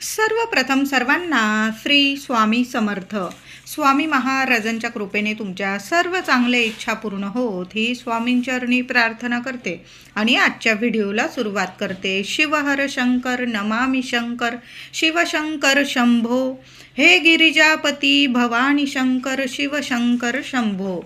सर्वप्रथम सर्वांना श्री स्वामी समर्थ. स्वामी महाराजांच्या कृपेने तुमच्या सर्व चांगल्या इच्छा पूर्ण होत ही स्वामींचरणी प्रार्थना करते. आणि आजच्या व्हिडिओला सुरुवात करते. शिवहर शंकर नमामि शंकर शिवशंकर शंभो. हे गिरिजापती भवानी शंकर शिवशंकर शंभो.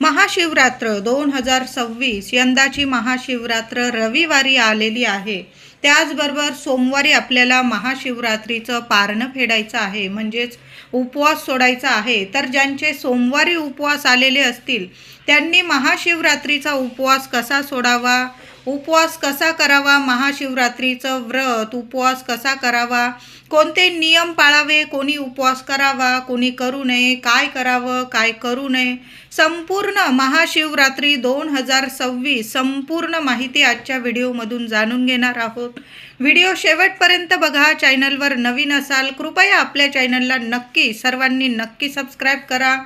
महाशिवरात्र दोन हजार सव्वीस यंदाची महाशिवरात्र रविवारी आलेली आहे. त्याचबरोबर सोमवारी आपल्याला महाशिवरात्रीचं पारणं फेडायचं आहे म्हणजेच उपवास सोडायचा आहे. तर ज्यांचे सोमवारी उपवास आलेले असतील त्यांनी महाशिवरात्रीचा उपवास कसा सोडावा? उपवास कसा करावा? महाशिवरात्रीचं व्रत उपवास कसा करावा? कोणते नियम पाळावे? कोणी उपवास करावा? कोणी करू नये? काय करावं? काय करू नये? संपूर्ण महाशिवरात्री दोन हजार सव्वीस संपूर्ण माहिती आजच्या व्हिडिओमधून जाणून घेणार आहोत. व्हिडिओ शेवटपर्यंत बघा. चॅनलवर नवीन असाल कृपया आपल्या चॅनलला नक्की सर्वांनी नक्की सबस्क्राईब करा.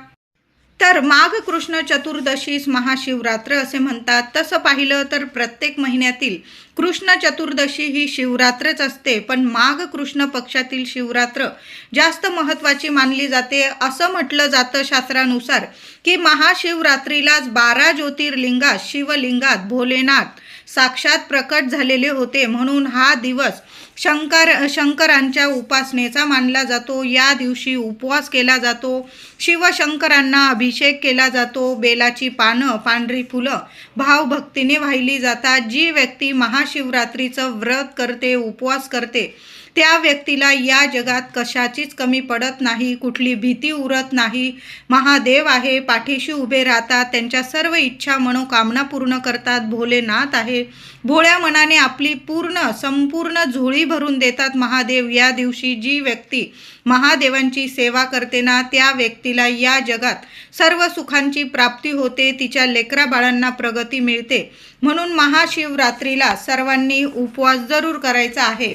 तर माघ कृष्ण चतुर्दशीस महाशिवरात्र असे म्हणतात. तसं पाहिलं तर प्रत्येक महिन्यातील कृष्ण चतुर्दशी ही शिवरात्रच असते पण माघ कृष्ण पक्षातील शिवरात्र जास्त महत्त्वाची मानली जाते असं म्हटलं जातं शास्त्रानुसार की महाशिवरात्रीलाच बारा ज्योतिर्लिंगात शिवलिंगात भोलेनाथ साक्षात प्रकट झालेले होते. म्हणून हा दिवस शंकर शंकरांच्या उपासनेचा मानला जातो. या दिवशी उपवास केला जातो. शिवशंकरांना अभिषेक केला जातो. बेलाची पानं पांढरी फुलं भावभक्तीने वाहिली जातात. जी व्यक्ती महा महाशिवरात्रीचं व्रत करते उपवास करते. त्या व्यक्तीला या जगात कशाचीच कमी पडत नाही कुठली भीती उरत नाही. महादेव आहे पाठीशी उभे राहतात त्यांच्या सर्व इच्छा मनोकामना पूर्ण करतात भोलेनाथ आहे. भोळ्या मनाने आपली पूर्ण संपूर्ण झोळी भरून देतात महादेव. या दिवशी जी व्यक्ती महादेवांची सेवा करते ना त्या व्यक्तीला या जगात सर्व सुखांची प्राप्ती होते तिच्या लेकरा बाळांना प्रगती मिळते. म्हणून महाशिवरात्रीला सर्वांनी उपवास जरूर करायचा आहे.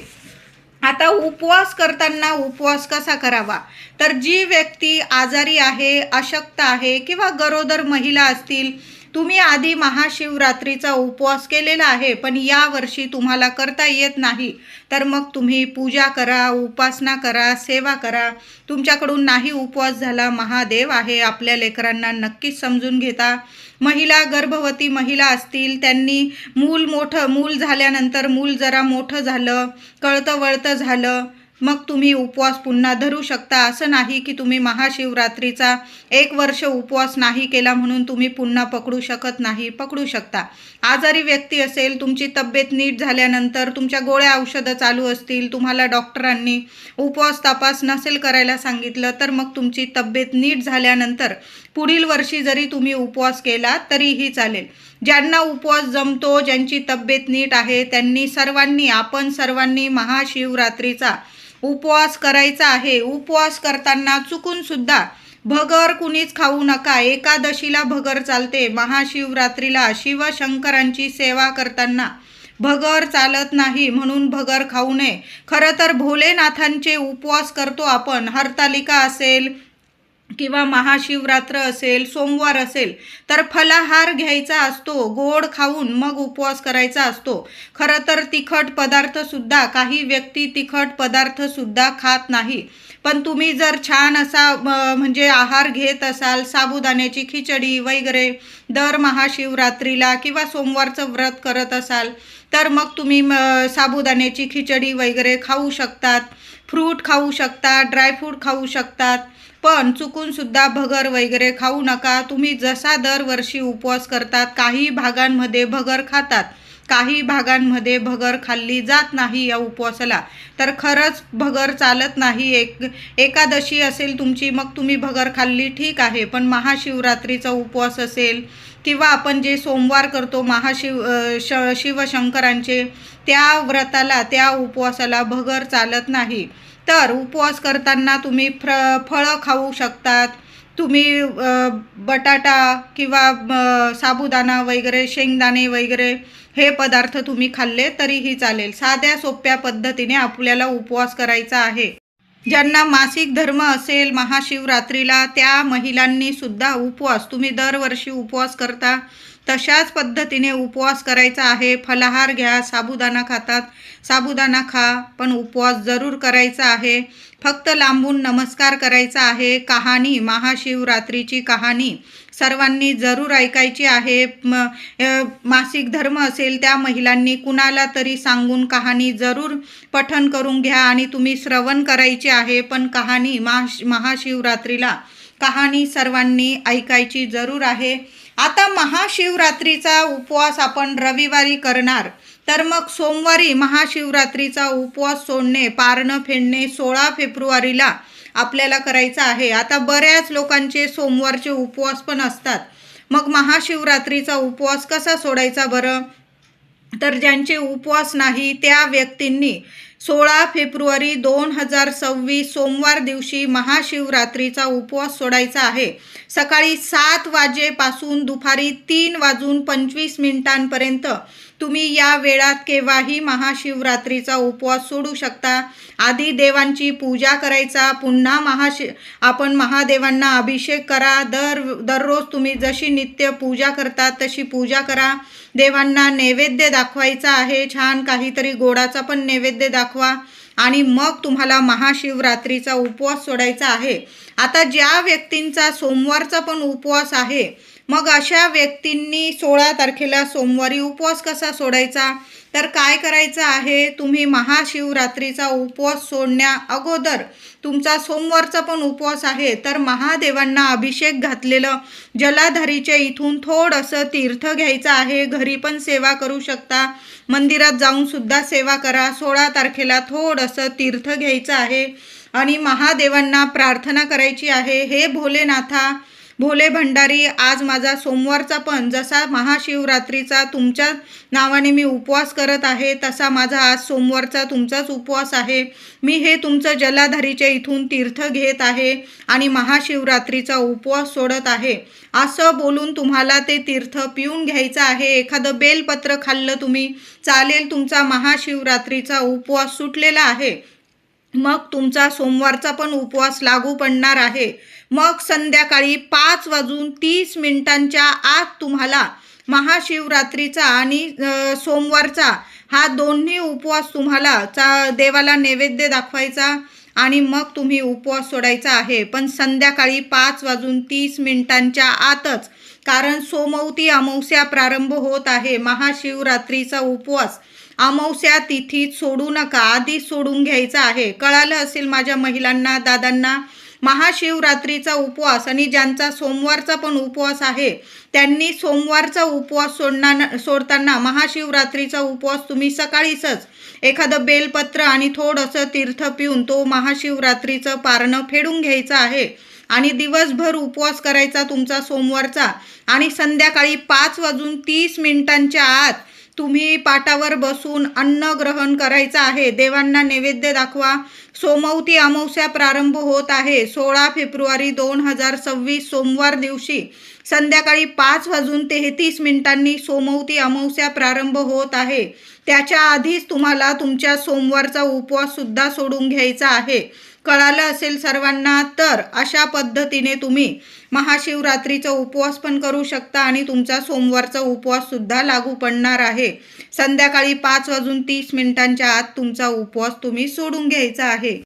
आता उपवास करताना उपवास कसा करावा? तर जी व्यक्ती आजारी आहे अशक्त आहे किंवा गरोदर महिला असतील तुम्ही आधी महाशिवरात्रीचा उपवास केलेला आहे पण या वर्षी तुम्हाला करता येत नाही. तर मग तुम्ही पूजा करा उपासना करा सेवा करा. तुमच्याकडून नाही उपवास झाला महादेव आहे आपल्या लेकरांना नक्कीच समजून घेता. महिला गर्भवती महिला असतील त्यांनी मूल मोठं मूल झाल्यानंतर मूल जरा मोठं झालं कळतं वळतं झालं. मग तुम्ही उपवास पुन्हा धरू शकता. असं नाही की तुम्ही महाशिवरात्रीचा एक वर्ष उपवास नाही केला म्हणून तुम्ही पुन्हा पकडू शकत नाही पकडू शकता. आजारी व्यक्ती असेल तुमची तब्येत नीट झाल्यानंतर तुमच्या गोळ्या औषधं चालू असतील तुम्हाला डॉक्टरांनी उपवास तपास नसेल करायला सांगितलं तर मग तुमची तब्येत नीट झाल्यानंतर पुढील वर्षी जरी तुम्ही उपवास केला तरीही चालेल. ज्यांना उपवास जमतो ज्यांची तब्येत नीट आहे त्यांनी सर्वांनी आपण सर्वांनी महाशिवरात्रीचा उपवास करायचा आहे. उपवास करताना चुकून सुद्धा भगर कुणीच खाऊ नका. एकादशीला भगर चालते. महाशिवरात्रीला शिवशंकरांची सेवा करताना भगर चालत नाही म्हणून भगर खाऊ नये. खरं तर भोलेनाथांचे उपवास करतो आपण. हरतालिका असेल किंवा महाशिवरात्र असेल सोमवार असेल तर फलाहार घ्यायचा असतो गोड खाऊन मग उपवास करायचा असतो. खरं तर तिखट पदार्थसुद्धा काही व्यक्ती तिखट पदार्थसुद्धा खात नाही. पण तुम्ही जर छान असा म्हणजे आहार घेत असाल साबुदाण्याची खिचडी वगैरे दर महाशिवरात्रीला किंवा सोमवारचं व्रत करत असाल तर मग तुम्ही साबुदाण्याची खिचडी वगैरे खाऊ शकतात. फ्रूट खाऊ शकता ड्रायफ्रूट खाऊ शकतात. पण चुकूनसुद्धा भगर वगैरे खाऊ नका. तुम्ही जसा दरवर्षी उपवास करतात काही भागांमध्ये भगर खातात. काही भागांमध्ये भगर खाल्ली जात नाही या उपवासाला. तर खरंच भगर चालत नाही. एक एकादशी असेल तुमची मग तुम्ही भगर खाल्ली ठीक आहे. पण महाशिवरात्रीचा उपवास असेल किंवा आपण जे सोमवार करतो महाशिव श शिवशंकरांचे त्या व्रताला त्या उपवासाला भगर चालत नाही. तर उपवास करताना तुम्ही फ्र फळं खाऊ शकतात. तुम्ही बटाटा किंवा साबुदाणा वगैरे शेंगदाणे वगैरे हे पदार्थ तुम्ही खाल्ले तरीही चालेल. साध्या सोप्या पद्धतीने आपल्याला उपवास करायचा आहे. ज्यांना मासिक धर्म असेल महाशिवरात्रीला त्या महिलांनी सुद्धा उपवास तुम्ही दरवर्षी उपवास करता. तशाच पद्धतीने उपवास करायचा आहे. फलाहार घ्या साबुदाणा खातात. साबुदाणा खा पण उपवास जरूर करायचा आहे. फक्त लांबून नमस्कार करायचा आहे. कहाणी महाशिवरात्रीची कहाणी सर्वांनी जरूर ऐकायची आहे. म मासिक धर्म असेल त्या महिलांनी कुणाला तरी सांगून कहाणी जरूर पठन करून घ्या आणि तुम्ही श्रवण करायची आहे. पण कहाणी महा महाशिवरात्रीला कहाणी सर्वांनी ऐकायची जरूर आहे. आता महाशिवरात्रीचा उपवास आपण रविवारी करणार. तर मग सोमवारी महाशिवरात्रीचा उपवास सोडणे पारणं फेडणे सोळा फेब्रुवारीला आपल्याला करायचं आहे. आता बऱ्याच लोकांचे सोमवारचे उपवास पण असतात. मग महाशिवरात्रीचा उपवास कसा सोडायचा बरं? तर ज्यांचे उपवास नाही त्या व्यक्तींनी सोळा फेब्रुवारी दोन हजार सव्वीस सोमवार दिवशी महाशिवरात्रीचा उपवास सोडायचा आहे. सकाळी सात वाजेपासून दुपारी तीन वाजून पंचवीस मिनिटांपर्यंत तुम्ही या वेळात केव्हाही महाशिवरात्रीचा उपवास सोडू शकता. आधी देवांची पूजा करायचा पुन्हा महाशि आपण महादेवांना अभिषेक करा. दर दररोज तुम्ही जशी नित्य पूजा करता तशी पूजा करा. देवांना नैवेद्य दाखवायचा आहे. छान काहीतरी गोडाचा पण नैवेद्य दाखवा. आणि मग तुम्हाला महाशिवरात्रीचा उपवास सोडायचा आहे. आता ज्या व्यक्तींचा सोमवारचा पण उपवास आहे मग अशा व्यक्तींनी सोळा तारखेला सोमवारी उपवास कसा सोडायचा? तर काय करायचं आहे? तुम्ही महाशिवरात्रीचा उपवास सोडण्या अगोदर तुमचा सोमवारचा पण उपवास आहे. तर महादेवांना अभिषेक घातलेलं जलाधारीच्या इथून थोडंसं तीर्थ घ्यायचं आहे. घरी पण सेवा करू शकता. मंदिरात जाऊन सुद्धा सेवा करा. सोळा तारखेला थोडंसं तीर्थ घ्यायचं आहे. आणि महादेवांना प्रार्थना करायची आहे. हे भोलेनाथा भोले भंडारी आज माझा सोमवारचा पण जसा महाशिवरात्रीचा तुमच्या नावाने मी उपवास करत आहे तसा माझा आज सोमवारचा तुमचाच उपवास आहे. मी हे तुमचं जलाधारीच्या इथून तीर्थ घेत आहे आणि महाशिवरात्रीचा उपवास सोडत आहे. असं बोलून तुम्हाला ते तीर्थ पिऊन घ्यायचं आहे. एखादं बेलपत्र खाल्लं तुम्ही चालेल तुमचा महाशिवरात्रीचा उपवास सुटलेला आहे. मग तुमचा सोमवारचा पण उपवास लागू पडणार आहे. मग संध्याकाळी पाच वाजून तीस मिनिटांच्या आत तुम्हाला महाशिवरात्रीचा आणि सोमवारचा हा दोन्ही उपवास तुम्हाला चा देवाला नैवेद्य दाखवायचा आणि मग तुम्ही उपवास सोडायचा आहे. पण संध्याकाळी पाच वाजून तीस मिनिटांच्या आतच कारण सोमवती अमावस्या प्रारंभ होत आहे. महाशिवरात्रीचा उपवास अमावस्या तिथीत सोडू नका आधी सोडून घ्यायचा आहे. कळालं असेल माझ्या महिलांना दादांना महाशिवरात्रीचा उपवास आणि ज्यांचा सोमवारचा पण उपवास आहे त्यांनी सोमवारचा उपवास सोडणार सोडताना महाशिवरात्रीचा उपवास तुम्ही सकाळीच एखादं बेलपत्र आणि थोडंसं तीर्थ पिऊन तो महाशिवरात्रीचं पारणं फेडून घ्यायचं आहे. आणि दिवसभर उपवास करायचा तुमचा सोमवारचा. आणि संध्याकाळी पाच वाजून तीस मिनिटांच्या आत तुम्ही पाटावर बसून अन्न ग्रहण करायचं आहे. देवांना नैवेद्य दाखवा. सोमवती अमावस्या प्रारंभ होत आहे. सोळा फेब्रुवारी दोन हजार सव्वीस सोमवार दिवशी संध्याकाळी पाच वाजून तेहतीस मिनिटांनी सोमवती अमावस्या प्रारंभ होत आहे. त्याच्या आधीच तुम्हाला तुमच्या सोमवारचा उपवास सुद्धा सोडून घ्यायचा आहे. कळालं असेल सर्वांना तर अशा पद्धतीने तुम्ही महाशिवरात्रीचा उपवास पण करू शकता आणि तुमचा सोमवारचा उपवास सुद्धा लागू पडणार आहे. संध्याकाळी पाच वाजून तीस मिनिटांच्या आत तुमचा उपवास तुम्ही सोडून घ्यायचा आहे.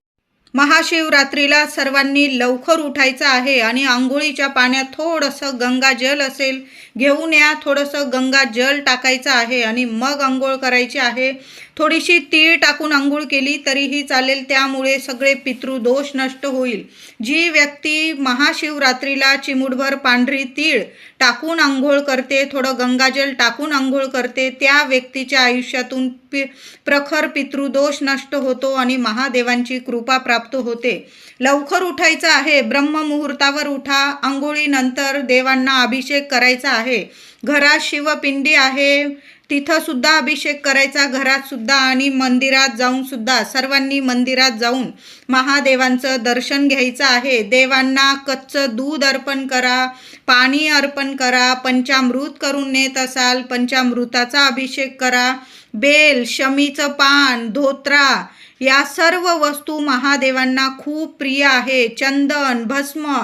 महाशिवरात्रीला सर्वांनी लवकर उठायचं आहे आणि आंघोळीच्या पाण्यात थोडंसं गंगाजल असेल घेऊन या थोडंसं गंगाजल टाकायचं आहे आणि मग आंघोळ करायची आहे. थोडीशी तीळ टाकून आंघोळ केली तरीही चालेल. त्यामुळे सगळे पितृदोष नष्ट होईल. जी व्यक्ती महाशिवरात्रीला चिमुडभर पांढरी तीळ टाकून आंघोळ करते थोडं गंगाजल टाकून आंघोळ करते त्या व्यक्तीच्या आयुष्यातून पि प्रखर पितृदोष नष्ट होतो आणि महादेवांची कृपा प्राप्त होते. लवकर उठायचं आहे. ब्रह्ममुहूर्तावर उठा. आंघोळीनंतर देवांना अभिषेक करायचा आहे. घरात शिवपिंडी आहे. तिथं सुद्धा अभिषेक करायचा घरात सुद्धा आणि मंदिरात जाऊन सुद्धा सर्वांनी मंदिरात जाऊन महादेवांचं दर्शन घ्यायचं आहे. देवांना कच्चं दूध अर्पण करा पाणी अर्पण करा पंचामृत करून नेत असाल पंचामृताचा अभिषेक करा बेल शमीचं पान धोत्रा या सर्व वस्तू महादेवांना खूप प्रिय आहे. चंदन भस्म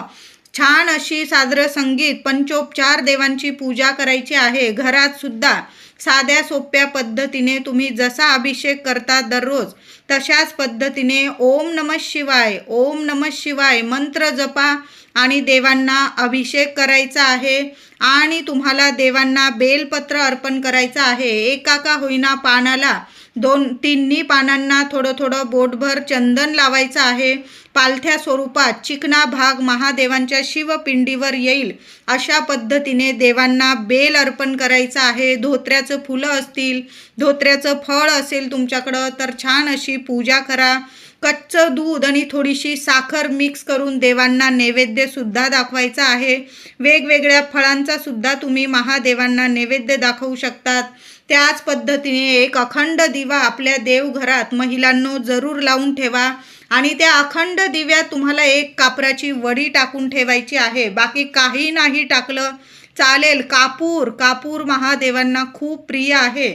छान अशी सादर संगीत पंचोपचार देवांची पूजा करायची आहे. घरात सुद्धा साध्या सोप्या पद्धतीने तुम्ही जसा अभिषेक करता दररोज तशाच पद्धतीने ओम नम शिवाय ओम नम शिवाय मंत्र जपा आणि देवांना अभिषेक करायचा आहे आणि तुम्हाला देवांना बेलपत्र अर्पण करायचं आहे. एका का होईना पानाला दोन तिन्ही पानांना थोडं थोडं बोटभर चंदन लावायचं आहे. पालथ्या स्वरूपात चिकना भाग महादेवांच्या शिवपिंडीवर येईल. अशा पद्धतीने देवांना बेल अर्पण करायचं आहे. धोत्र्याचं फुलं असतील धोत्र्याचं फळ असेल तुमच्याकडं तर छान अशी पूजा करा. कच्चं दूध आणि थोडीशी साखर मिक्स करून देवांना नैवेद्यसुद्धा दाखवायचा आहे. वेगवेगळ्या फळांचासुद्धा तुम्ही महादेवांना नैवेद्य दाखवू शकतात. त्याच पद्धतीने एक अखंड दिवा आपल्या देवघरात महिलांनो जरूर लावून ठेवा. आणि त्या अखंड दिव्यात तुम्हाला एक कापराची वडी टाकून ठेवायची आहे. बाकी काही नाही टाकलं चालेल. कापूर कापूर महादेवांना खूप प्रिय आहे.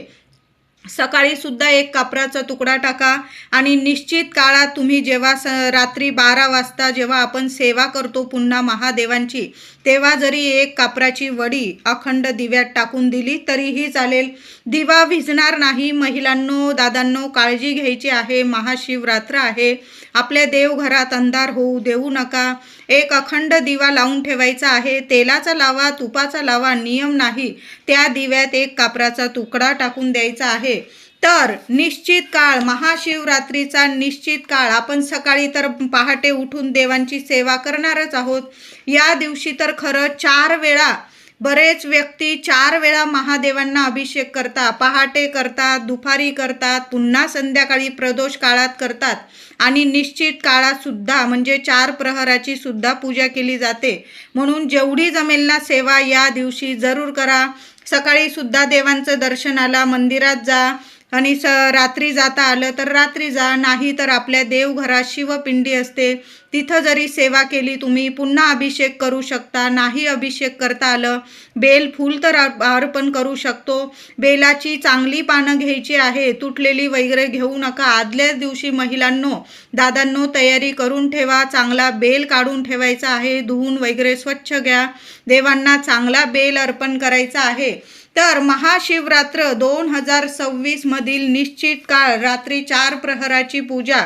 सकाळी सुद्धा एक कापराचा तुकडा टाका आणि निश्चित काळात तुम्ही जेव्हा स रात्री बारा वाजता जेव्हा आपण सेवा करतो पुन्हा महादेवांची तेव्हा जरी एक कापराची वडी अखंड दिव्यात टाकून दिली तरीही चालेल. दिवा भिजणार नाही. महिलांनो दादांनो काळजी घ्यायची आहे. महाशिवरात्र आहे. आपल्या देवघरात अंधार होऊ देऊ नका. एक अखंड दिवा लावून ठेवायचा आहे. तेलाचा लावा तुपाचा लावा नियम नाही. त्या दिव्यात एक कापराचा तुकडा टाकून द्यायचा आहे. तर निश्चित काळ महाशिवरात्रीचा निश्चित काळ. आपण सकाळी तर पहाटे उठून देवांची सेवा करणारच आहोत. या दिवशी तर खरं चार वेळा बरेच व्यक्ती चार वेळा महादेवांना अभिषेक करतात. पहाटे करतात दुपारी करतात पुन्हा संध्याकाळी प्रदोष काळात करतात. आणि निश्चित काळातसुद्धा म्हणजे चार प्रहराची सुद्धा पूजा केली जाते. म्हणून जेवढी जमेल ना सेवा या दिवशी जरूर करा. सकाळीसुद्धा देवांचं दर्शनाला मंदिरात जा. आणि स रात्री जाता आलं तर रात्री जा नाही तर आपल्या देवघरात शिवपिंडी असते. तिथं जरी सेवा केली तुम्ही पुन्हा अभिषेक करू शकता. नाही अभिषेक करता आलं बेल फूल तर अर्पण करू शकतो. बेलाची चांगली पानं घ्यायची आहे तुटलेली वगैरे घेऊ नका. आदल्याच दिवशी महिलांनो दादांनो तयारी करून ठेवा. चांगला बेल काढून ठेवायचा आहे. धुवून वगैरे स्वच्छ घ्या. देवांना चांगला बेल अर्पण करायचा आहे. तर महाशिवरात्र दोन हजार सव्वीसमधील निश्चित काळ रात्री चार प्रहराची पूजा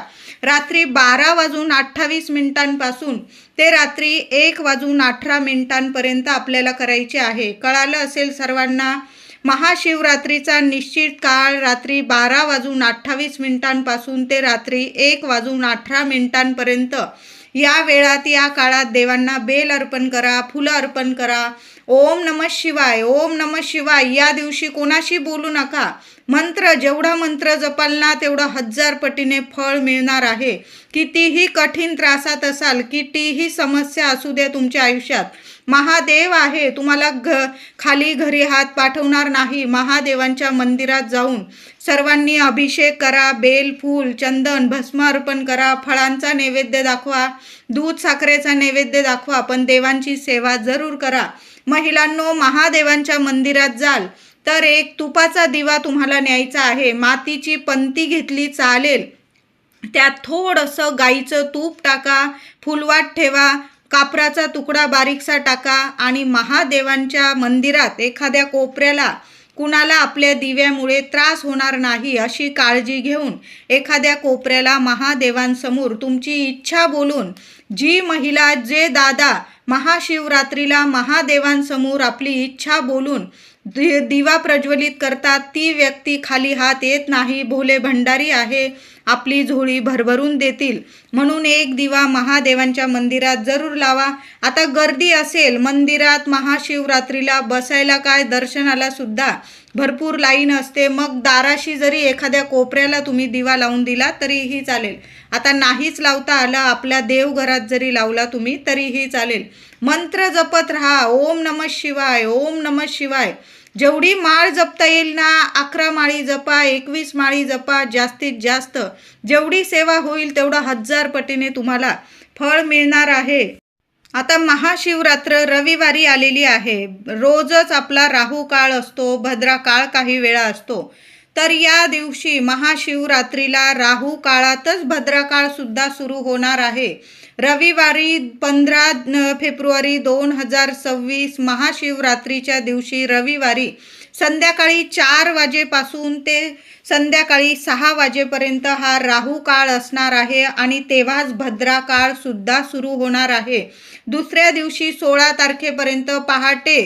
रात्री बारा वाजून अठ्ठावीस मिनिटांपासून ते रात्री एक वाजून अठरा मिनिटांपर्यंत आपल्याला करायचे आहे. कळालं असेल सर्वांना? महाशिवरात्रीचा निश्चित काळ रात्री बारा वाजून अठ्ठावीस मिनिटांपासून ते रात्री एक वाजून अठरा मिनिटांपर्यंत या वेळात या काळात देवांना बेल अर्पण करा फुलं अर्पण करा. ओम नम शिवाय ओम नम शिवाय. या दिवशी कोणाशी बोलू नका. मंत्र जेवढा मंत्र जपाल ना तेवढं हजार पटीने फळ मिळणार आहे. कितीही कठीण त्रासात असाल कितीही समस्या असू द्या तुमच्या आयुष्यात महादेव आहे तुम्हाला घ खाली घरी हात पाठवणार नाही. महादेवांच्या मंदिरात जाऊन सर्वांनी अभिषेक करा बेल फूल चंदन भस्म अर्पण करा फळांचा नैवेद्य दाखवा दूध साखरेचा नैवेद्य दाखवा पण देवांची सेवा जरूर करा. महिलांनो महादेवांच्या मंदिरात जाल तर एक तुपाचा दिवा तुम्हाला न्यायचा आहे. मातीची पंती घेतली चालेल. त्यात थोडंसं गाईचं तूप टाका फुलवाट ठेवा कापराचा तुकडा बारीकसा टाका आणि महादेवांच्या मंदिरात एखाद्या कोपऱ्याला कुणाला आपल्या दिव्यामुळे त्रास होणार नाही अशी काळजी घेऊन एखाद्या कोपऱ्याला महादेवांसमोर तुमची इच्छा बोलून जी महिला जे दादा महाशिवरात्रीला महादेवांसमोर आपली इच्छा बोलून दि दिवा प्रज्वलित करतात ती व्यक्ती खाली हात येत नाही भोले भंडारी आहे. आपली झोळी भरभरून देतील. म्हणून एक दिवा महादेवांच्या मंदिरात जरूर लावा. आता गर्दी असेल मंदिरात महाशिवरात्रीला बसायला काय? दर्शनाला सुद्धा भरपूर लाईन असते. मग दाराशी जरी एखाद्या कोपऱ्याला तुम्ही दिवा लावून दिला तरीही चालेल. आता नाहीच लावता आलं आपल्या देवघरात जरी लावला तुम्ही तरीही चालेल. मंत्र जपत राहा. ओम नम शिवाय ओम नम शिवाय. जेवढी माळ जपता येईल ना अकरा माळी जपा एकवीस माळी जपा जास्तीत जास्त. जेवढी सेवा होईल तेवढं हजार पटीने तुम्हाला फळ मिळणार आहे. आता महाशिवरात्र रविवारी आलेली आहे. रोजच आपला राहू काळ असतो भद्रा काळ काही वेळा असतो. तर या दिवशी महाशिवरात्रीला राहू काळातच भद्रकाळ सुद्धा सुरू होणार आहे. रविवारी पंधरा फेब्रुवारी दोन हजार सव्वीस महाशिवरात्रीच्या दिवशी रविवारी संध्याकाळी चार वाजेपासून ते संध्याकाळी सहा वाजेपर्यंत हा राहू काळ असणार आहे आणि तेव्हाच भद्रा काळ सुद्धा सुरू होणार आहे. दुसऱ्या दिवशी सोळा तारखेपर्यंत पहाटे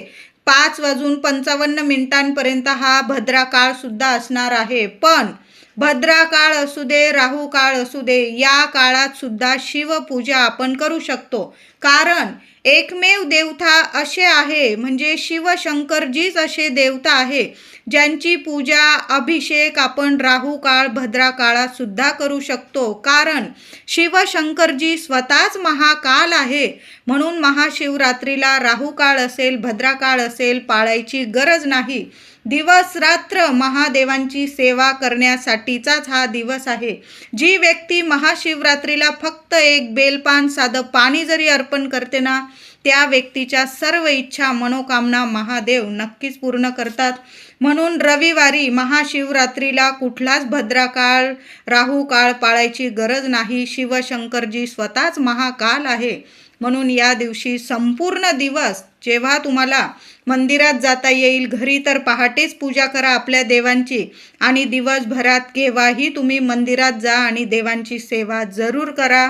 पाच वाजून पंचावन्न मिनिटांपर्यंत हा भद्रा सुद्धा असणार आहे. पण भद्रा काळ असू दे राहू काळ असू दे या काळात सुद्धा शिवपूजा आपण करू शकतो. कारण एकमेव देवता असे आहे म्हणजे शिवशंकरजीच असे देवता आहे. ज्यांची पूजा अभिषेक आपण राहू काळ भद्रा काळात सुद्धा करू शकतो. कारण शिवशंकरजी स्वतःच महाकाल आहे. म्हणून महाशिवरात्रीला राहू काळ असेल भद्रा काळ असेल पाळायची गरज नाही. दिवस रात्र महादेवांची सेवा करण्यासाठीचाच हा दिवस आहे. जी व्यक्ती महाशिवरात्रीला फक्त एक बेलपान साधं पाणी जरी अर्पण करते ना त्या व्यक्तीच्या सर्व इच्छा मनोकामना महादेव नक्कीच पूर्ण करतात. म्हणून रविवारी महाशिवरात्रीला कुठलाच भद्राकाळ राहू काळ पाळायची गरज नाही. शिवशंकरजी स्वतःच महाकाल आहे. म्हणून या दिवशी संपूर्ण दिवस जेव्हा तुम्हाला मंदिरात जाता येईल घरी तर पहाटेच पूजा करा आपल्या देवांची आणि दिवसभरात केव्हाही तुम्ही मंदिरात जा आणि देवांची सेवा जरूर करा.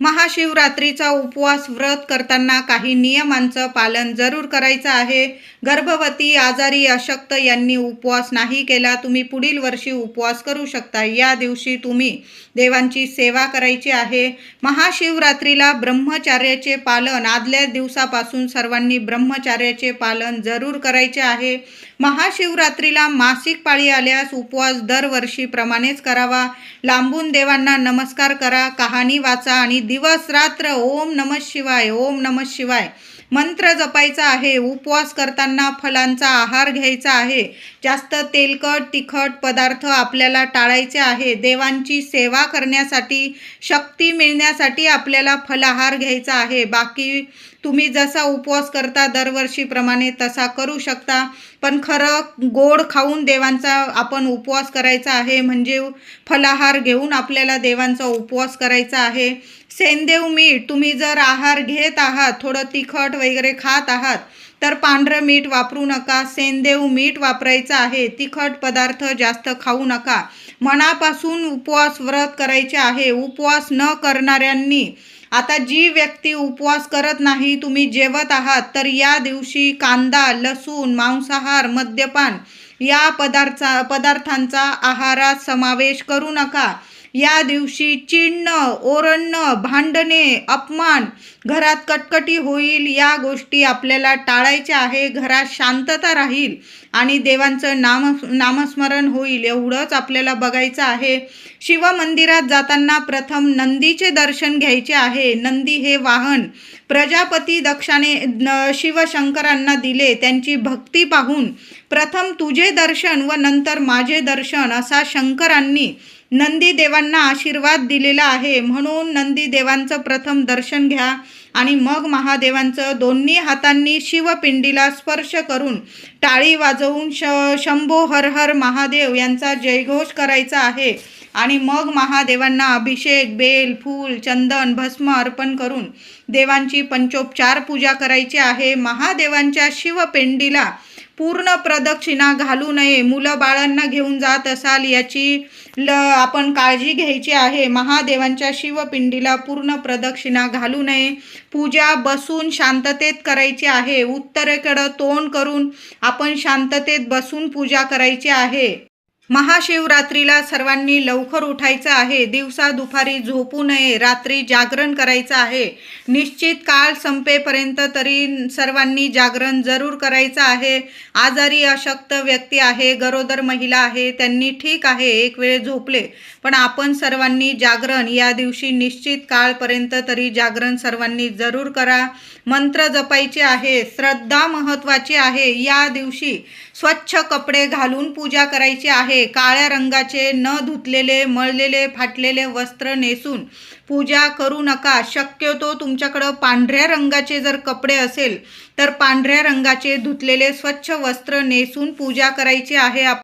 महाशिवरात्रीचा उपवास व्रत करताना काही नियमांचं पालन जरूर करायचं आहे. गर्भवती आजारी अशक्त यांनी उपवास नाही केला. तुम्ही पुढील वर्षी उपवास करू शकता. या दिवशी तुम्ही देवांची सेवा करायची आहे. महाशिवरात्रीला ब्रह्मचार्याचे पालन आदल्या दिवसापासून सर्वांनी ब्रह्मचार्याचे पालन जरूर करायचे आहे. महाशिवरात्रीला मासिक पाळी आल्यास उपवास दरवर्षीप्रमाणेच करावा. लांबून देवांना नमस्कार करा. कहाणी वाचा आणि दिवस रात्र ओम नम शिवाय ओम नम शिवाय. मंत्र जपायचा आहे. उपवास करताना फलांचा आहार घ्यायचा आहे. जास्त तेलकट तिखट पदार्थ आपल्याला टाळायचे आहे. देवांची सेवा करण्यासाठी शक्ती मिळण्यासाठी आपल्याला फलाहार घ्यायचा आहे. बाकी तुम्ही जसा उपवास करता दरवर्षीप्रमाणे तसा करू शकता. पण खरं गोड खाऊन देवांचा आपण उपवास करायचा आहे म्हणजे फलाहार घेऊन आपल्याला देवांचा उपवास करायचा आहे. सेंदेव मीठ तुम्ही जर आहार घेत आहात थोडं तिखट वगैरे खात आहात तर पांढरं मीठ वापरू नका. सेंदेव मीठ वापरायचं आहे तिखट पदार्थ जास्त खाऊ नका. मनापासून उपवास व्रत करायचे आहे. उपवास न करणाऱ्यांनी आता जी व्यक्ती उपवास करत नाही तुम्ही जेवत आहात तर या दिवशी कांदा लसूण मांसाहार मद्यपान या पदार्था पदार्थांचा आहारात समावेश करू नका. या दिवशी चिडणं ओरडणं भांडणे अपमान घरात कटकटी होईल या गोष्टी आपल्याला टाळायच्या आहे. घरात शांतता राहील आणि देवांचं नाम नामस्मरण होईल एवढंच आपल्याला बघायचं आहे. शिवमंदिरात जाताना प्रथम नंदीचे दर्शन घ्यायचे आहे. नंदी हे वाहन प्रजापती दक्षाने न शिवशंकरांना दिले. त्यांची भक्ती पाहून प्रथम तुझे दर्शन व नंतर माझे दर्शन असा शंकरांनी नंदीदेवांना आशीर्वाद दिलेला आहे. म्हणून नंदीदेवांचं प्रथम दर्शन घ्या आणि मग महादेवांचं दोन्ही हातांनी शिवपिंडीला स्पर्श करून टाळी वाजवून श शंभो हर हर महादेव यांचा जयघोष करायचा आहे. आणि मग महादेवांना अभिषेक बेल फूल चंदन भस्म अर्पण करून देवांची पंचोपचार पूजा करायची आहे. महादेवांच्या शिवपिंडीला पूर्ण प्रदक्षिणा घालू नये. मुलं बाळांना घेऊन जात असाल याची ल आपण काळजी घ्यायची आहे. महादेवांच्या शिवपिंडीला पूर्ण प्रदक्षिणा घालू नये. पूजा बसून शांततेत करायची आहे. उत्तरेकडं तोंड करून आपण शांततेत बसून पूजा करायची आहे. महाशिवरात्रीला सर्वांनी लवकर उठायचं आहे. दिवसा दुपारी झोपू नये. रात्री जागरण करायचं आहे. निश्चित काळ संपेपर्यंत तरी सर्वांनी जागरण जरूर करायचं आहे. आजारी अशक्त व्यक्ती आहे गरोदर महिला आहे त्यांनी ठीक आहे एक वेळ झोपले. पण आपण सर्वांनी जागरण. या दिवशी निश्चित काळपर्यंत तरी जागरण सर्वांनी जरूर करा. मंत्र जपायचे आहे. श्रद्धा महत्त्वाची आहे. या दिवशी स्वच्छ कपडे घालून पूजा करायची आहे. काळ्या रंगाचे न धुतलेले मळलेले फाटलेले वस्त्र नेसून पूजा करू नका. शक्यतो तुमच्याकडं पांढऱ्या रंगाचे जर कपडे असेल तर पांढऱ्या रंगाचे धुतलेले स्वच्छ वस्त्र नेसून पूजा करायची आहे आप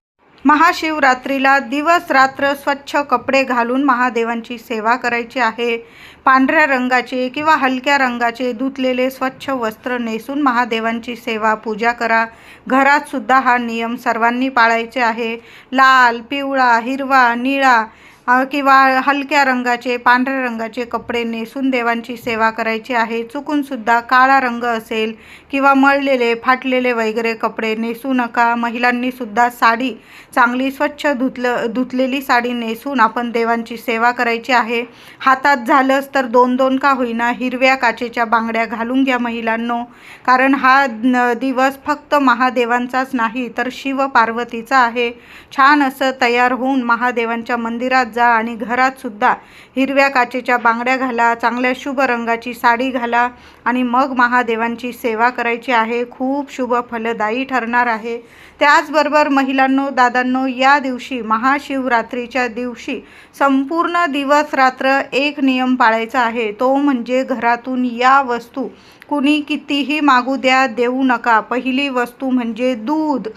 महाशिवरात्रीला दिवस रात्र स्वच्छ कपडे घालून महादेवांची सेवा करायची आहे. पांढऱ्या रंगाचे किंवा हलक्या रंगाचे धुतलेले स्वच्छ वस्त्र नेसून महादेवांची सेवा पूजा करा. घरातसुद्धा हा नियम सर्वांनी पाळायचे आहे. लाल पिवळा हिरवा निळा किंवा हलक्या रंगाचे पांढऱ्या रंगाचे कपडे नेसून देवांची सेवा करायची आहे. चुकूनसुद्धा काळा रंग असेल किंवा मळलेले फाटलेले वगैरे कपडे नेसू नका. महिलांनीसुद्धा साडी चांगली स्वच्छ धुतलं धुतलेली साडी नेसून आपण देवांची सेवा करायची आहे. हातात झालंच तर दोन दोन का होईना हिरव्या काचेच्या बांगड्या घालून घ्या महिलांनो. कारण हा न- दिवस फक्त महादेवांचाच नाही तर शिव पार्वतीचा आहे. छान असं तयार होऊन महादेवांच्या मंदिरात जा आणि घरातसुद्धा हिरव्या काचेच्या बांगड्या घाला चांगल्या शुभ रंगाची साडी घाला आणि मग महादेवांची सेवा करायची आहे. खूप शुभ फलदायी ठरणार आहे. त्याचबरोबर महिलांनो दादांनो या दिवशी महाशिवरात्रीच्या दिवशी संपूर्ण दिवस रात्र एक नियम पाळायचा आहे. तो म्हणजे घरातून या वस्तू कुणी कितीही मागू द्या देऊ नका. पहिली वस्तू म्हणजे दूध.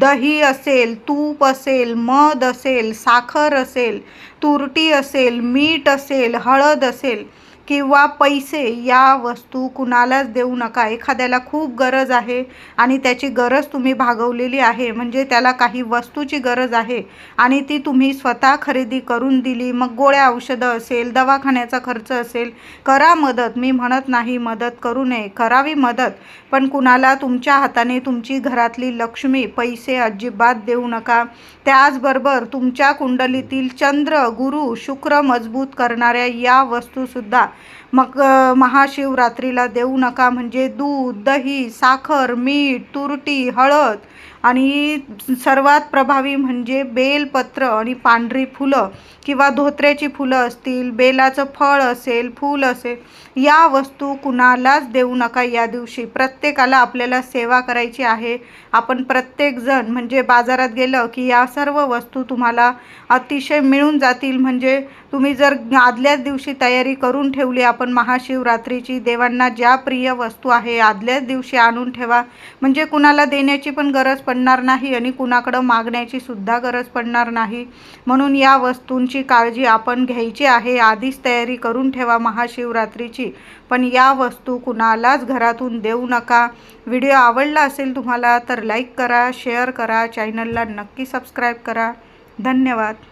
दही असेल तूप असेल मध असेल साखर असेल तुरटी असेल मीठ असेल हळद असेल. किंवा पैसे या वस्तू कुणालाच देऊ नका. एखाद्याला खूप गरज आहे आणि त्याची गरज तुम्ही भागवलेली आहे. म्हणजे त्याला काही वस्तूची गरज आहे आणि ती तुम्ही स्वतः खरेदी करून दिली. मग गोळ्या औषधं असेल दवाखान्याचा खर्च असेल करा मदत. मी म्हणत नाही मदत करू नये. करावी मदत. पण कुणाला तुमच्या हाताने तुमची घरातली लक्ष्मी पैसे अजिबात देऊ नका. त्याचबरोबर तुमच्या कुंडलीतील चंद्र गुरु शुक्र मजबूत करणाऱ्या या वस्तूसुद्धा मग महाशिवरात्रीला देऊ नका. म्हणजे दूध दही साखर मीठ तुरटी हळद आणि सर्वात प्रभावी म्हणजे बेलपत्र आणि पांढरी फुलं किंवा धोत्र्याची फुलं असतील बेलाचं फळ असेल फूल असेल या वस्तू कुणालाच देऊ नका या दिवशी. प्रत्येकाला आपल्याला सेवा करायची आहे. आपण प्रत्येकजण म्हणजे बाजारात गेलं की या सर्व वस्तू तुम्हाला अतिशय मिळून जातील. म्हणजे तुम्ही जर आदल्याच दिवशी तयारी करून ठेवली आपण महाशिवरात्रीची देवांना ज्या प्रिय वस्तू आहे आदल्याच दिवशी आणून ठेवा. म्हणजे कुणाला देण्याची पण गरज पडणार नाही आणि कुणाकडं मागण्याची सुद्धा गरज पडणार नाही. म्हणून या वस्तूंची काळजी आपण घ्यायची आहे आधीच तयारी करून ठेवा महाशिवरात्रीची. पण या वस्तू कुणालाच घरातून देऊ नका. व्हिडिओ आवडला असेल तुम्हाला तर लाईक करा शेअर करा चॅनलला नक्की सबस्क्राईब करा. धन्यवाद.